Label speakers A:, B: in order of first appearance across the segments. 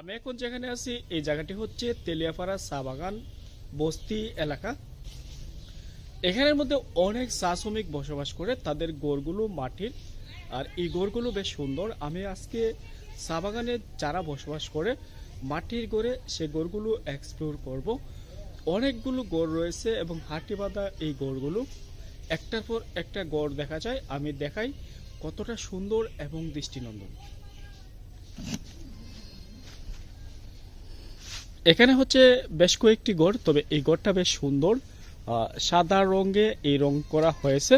A: আমি এখন যেখানে আছি, এই জায়গাটি হচ্ছে তেলিয়াপাড়া চা বাগান, বস্তি এলাকা। এখানের মধ্যে অনেক চা শ্রমিক বসবাস করে, তাদের গোড়গুলো মাটির, আর এই গোড়গুলো বেশ সুন্দর। আমি আজকে চা বাগানে যারা বসবাস করে, মাটির গড়ে সে গোড়গুলো এক্সপ্লোর করব। অনেকগুলো গোড় রয়েছে এবং হাঁটি বাঁধা এই গড়গুলো। একটার পর একটা গড় দেখা যায়, আমি দেখাই কতটা সুন্দর এবং দৃষ্টিনন্দন। এখানে হচ্ছে বেশ কয়েকটি গড়, তবে এই গড়টা বেশ সুন্দর। সাদা রঙে এই রং করা হয়েছে।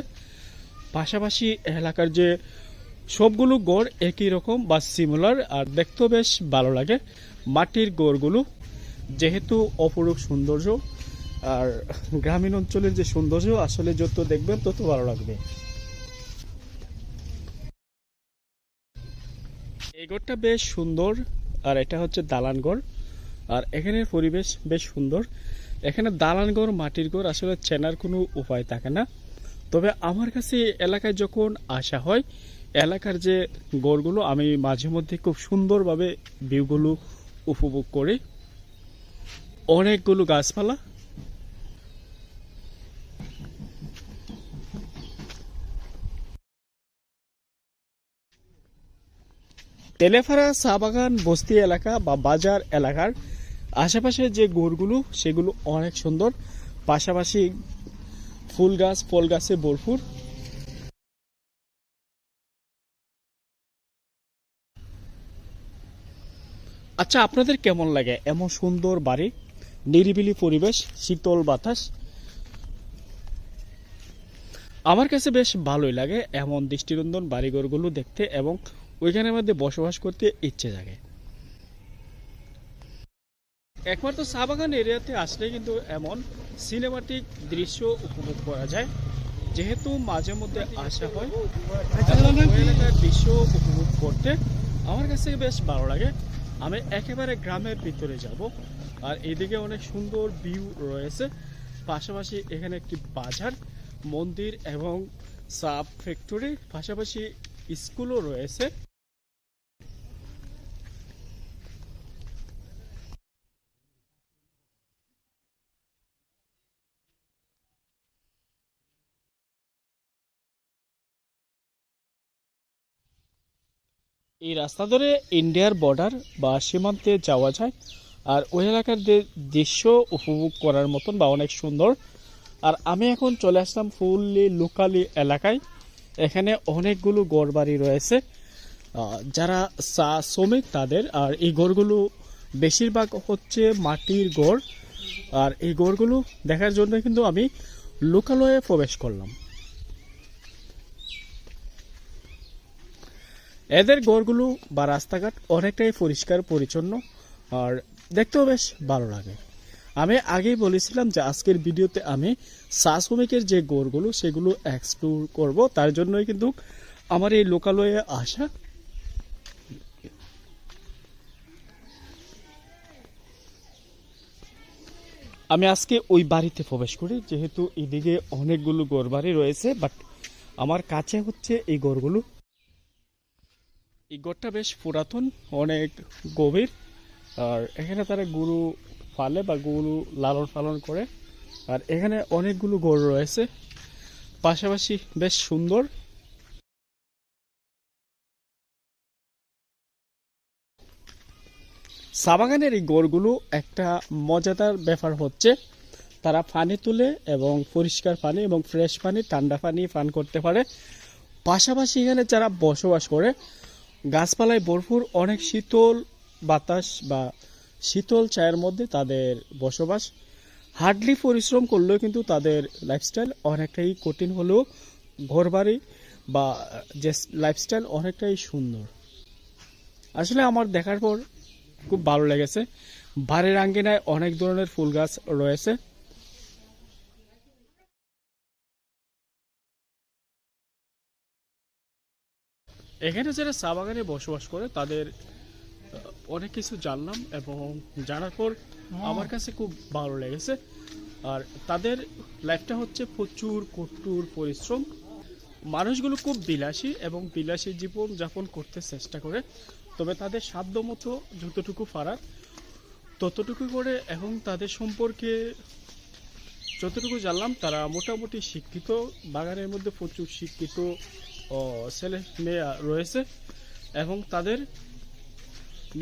A: পাশাপাশি এলাকার যে সবগুলো গড় একই রকম বা সিমিলার আর দেখতেও বেশ ভালো লাগে মাটির গড়গুলো। যেহেতু অপরূপ সৌন্দর্য, আর গ্রামীণ অঞ্চলের যে সৌন্দর্য, আসলে যত দেখবেন তত ভালো লাগবে। এই গড়টা বেশ সুন্দর, আর এটা হচ্ছে দালান গড়। আর এখানের পরিবেশ বেশ সুন্দর। এখানে দালান ঘর মাটির ঘর আসলে চেনার কোনো উপায় থাকে না। তবে আমার কাছে এলাকায় যখন আসা হয়, এলাকার যে গড়গুলো, আমি মাঝে মধ্যে খুব সুন্দরভাবে ভিউগুলো উপভোগ করি। অনেকগুলো গাছপালা তেলেফাড়া চা বাগান, বস্তি এলাকা বা বাজার এলাকার আশেপাশে যে গোড়গুলো সেগুলো অনেক সুন্দর। পাশাপাশি ফুল গাছ, ফল গাছে ভরপুর। আচ্ছা আপনাদের কেমন লাগে? এমন সুন্দর বাড়ি, নিরিবিলি পরিবেশ, শীতল বাতাস? আমার কাছে বেশ ভালোই লাগে এমন দৃষ্টিনন্দন বাড়িঘরগুলো দেখতে এবং ওইখানের মধ্যে বসবাস করতে ইচ্ছে জাগে। একমাত্র চা বাগান এরিয়াতে আসলে কিন্তু এমন সিনেমাটিক দৃশ্য উপভোগ করা যায় যেহেতু মাঝে মধ্যে আসা হয়। এলাকার দৃশ্য উপভোগ করতে আমার কাছে বেশ ভালো লাগে। আমি একেবারে গ্রামের ভিতরে যাব আর এদিকে অনেক সুন্দর ভিউ রয়েছে। পাশাপাশি এখানে একটি বাজার মন্দির এবং সাব ফ্যাক্টরি পাশাপাশি স্কুলও রয়েছে। এই রাস্তা ধরে ইন্ডিয়ার বর্ডার বা সীমান্তে যাওয়া যায় আর ওই এলাকার দে- দৃশ্য উপভোগ করার মতন বা অনেক সুন্দর। আর আমি এখন চলে আসলাম ফুললি লোকালি এলাকায়। এখানে অনেকগুলো গড় বাড়ি রয়েছে যারা চা শ্রমিক তাদের। আর এই গড়গুলো বেশিরভাগ হচ্ছে মাটির গড় আর এই গড়গুলো দেখার জন্য কিন্তু আমি লোকালয়ে প্রবেশ করলাম। এদের গড়গুলো বা রাস্তাঘাট অনেকটাই পরিষ্কার, পরিচ্ছন্ন আর দেখতেও বেশ ভালো লাগে। আমি আগেই বলেছিলাম যে আজকের ভিডিওতে আমি চা শ্রমিকের যে গড়গুলো সেগুলো এক্সপ্লোর করব, তার জন্যই কিন্তু আমার এই লোকালয়ে আসা। আমি আজকে ওই বাড়িতে প্রবেশ করি, যেহেতু এদিকে অনেকগুলো গড় বাড়ি রয়েছে বাট আমার কাছে হচ্ছে এই গড়গুলো এই গড়টা বেশ পুরাতন, অনেক গভীর। আর এখানে তারা গরু পালে বা গরু লালন পালন করে। আর এখানে অনেকগুলো গরু রয়েছে। পাশাপাশি বেশ সুন্দর। চা বাগানের এই গড়গুলো একটা মজাদার ব্যাপার হচ্ছে, তারা পানি তুলে এবং পরিষ্কার পানি এবং ফ্রেশ পানি, ঠান্ডা পানি পান করতে পারে। পাশাপাশি এখানে যারা বসবাস করে গাছপালায় ভরপুর অনেক শীতল বাতাস বা শীতল ছায়ের মধ্যে তাদের বসবাস। হার্ডলি পরিশ্রম করলেও কিন্তু তাদের লাইফস্টাইল অনেকটাই কঠিন হলেও ঘরবাড়ি বা যে লাইফস্টাইল অনেকটাই সুন্দর। আসলে আমার দেখার পর খুব ভালো লেগেছে। বাড়ির আঙ্গিনায় অনেক ধরনের ফুল গাছ রয়েছে। এখানে যারা চা বাগানে বসবাস করে তাদের অনেক কিছু জানলাম এবং জানার পর আমার কাছে খুব ভালো লেগেছে। আর তাদের লাইফটা হচ্ছে প্রচুর কঠোর পরিশ্রম। মানুষগুলো খুব বিলাসী এবং বিলাসী জীবন যাপন করতে চেষ্টা করে তবে তাদের সাধ্য মতো যতটুকু পারার ততটুকু করে এবং তাদের সম্পর্কে যতটুকু জানলাম তারা মোটামুটি শিক্ষিত। বাগানের মধ্যে প্রচুর শিক্ষিত। ও ছেলে মেয়ে রয়েছে এবং তাদের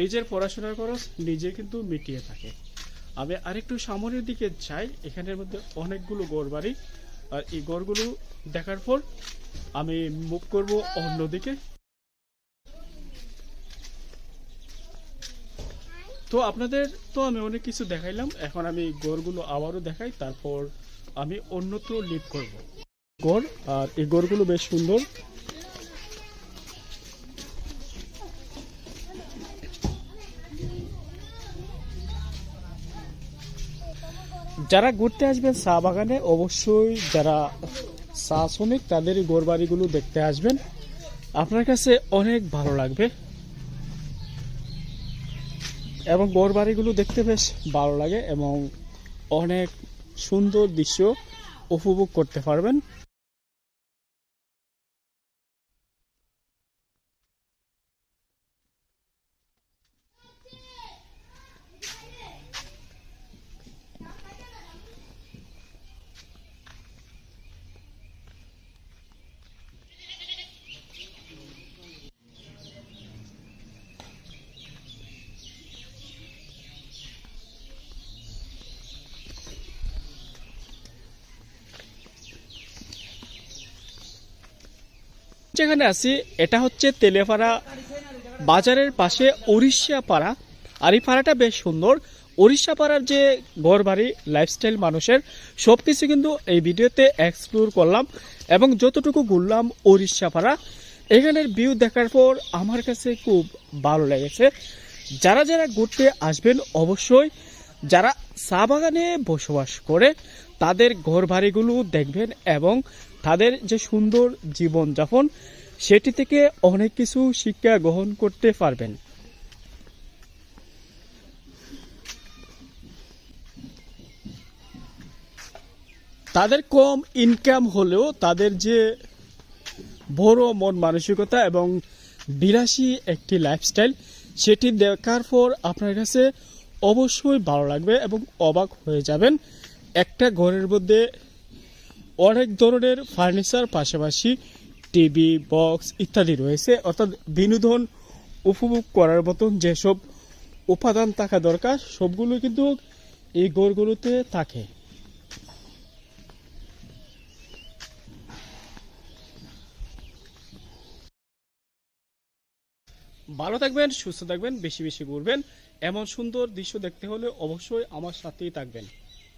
A: নিজের পড়াশোনার খরচ নিজে কিন্তু মিটিয়ে থাকে। আমি আরেকটু সামনের দিকে যাই, এখানের মধ্যে অনেকগুলো গড় বাড়ি আর এই গড়গুলো দেখার পর আমি মুভ করব অন্যদিকে তো আপনাদের তো আমি অনেক কিছু দেখাইলাম, এখন আমি গড়গুলো আবারও দেখাই, তারপর আমি অন্যত্র লিভ করব। গড় আর এই গড়গুলো বেশ সুন্দর। যারা ঘুরতে আসবেন চা বাগানে, অবশ্যই যারা চা শ্রমিক, তাদের গোরবাড়িগুলো বাড়িগুলো দেখতে আসবেন। আপনার কাছে অনেক ভালো লাগবে। এবং গোরবাড়িগুলো দেখতে বেশ ভালো লাগে এবং অনেক সুন্দর দৃশ্য উপভোগ করতে পারবেন। যেখানে আছি, এটা হচ্ছে তেলেপাড়া বাজারের পাশে পাড়া আর এই পাড়াটা বেশ সুন্দর। পাড়ার যে ঘর বাড়ি লাইফস্টাইল মানুষের সব কিছু কিন্তু এই ভিডিওতে এক্সপ্লোর করলাম এবং যতটুকু ঘুরলাম পাড়া এখানের ভিউ দেখার পর আমার কাছে খুব ভালো লেগেছে। যারা যারা ঘুরতে আসবেন অবশ্যই, যারা চা বাগানে বসবাস করে, তাদের ঘর বাড়িগুলো দেখবেন এবং তাদের যে সুন্দর জীবনযাপন সেটি থেকে অনেক কিছু শিক্ষা গ্রহণ করতে পারবেন। তাদের কম ইনকাম হলেও তাদের যে বড় মন মানসিকতা এবং বিলাসী একটি লাইফস্টাইল সেটি দেখার পর আপনার কাছে অবশ্যই ভালো লাগবে এবং অবাক হয়ে যাবেন। একটা ঘরের মধ্যে অনেক ধরনের ফার্নিচার, পাশাপাশি টিভি, বক্স ইত্যাদি রয়েছে। অর্থাৎ বিনোদন উপভোগ করার মতন যেসব উপাদান থাকা দরকার সবগুলো কিন্তু এই ঘরগুলোতে থাকে। ভালো থাকবেন, সুস্থ থাকবেন, বেশি বেশি ঘুরবেন। এমন সুন্দর দৃশ্য দেখতে হলে অবশ্যই আমার সাথেই থাকবেন।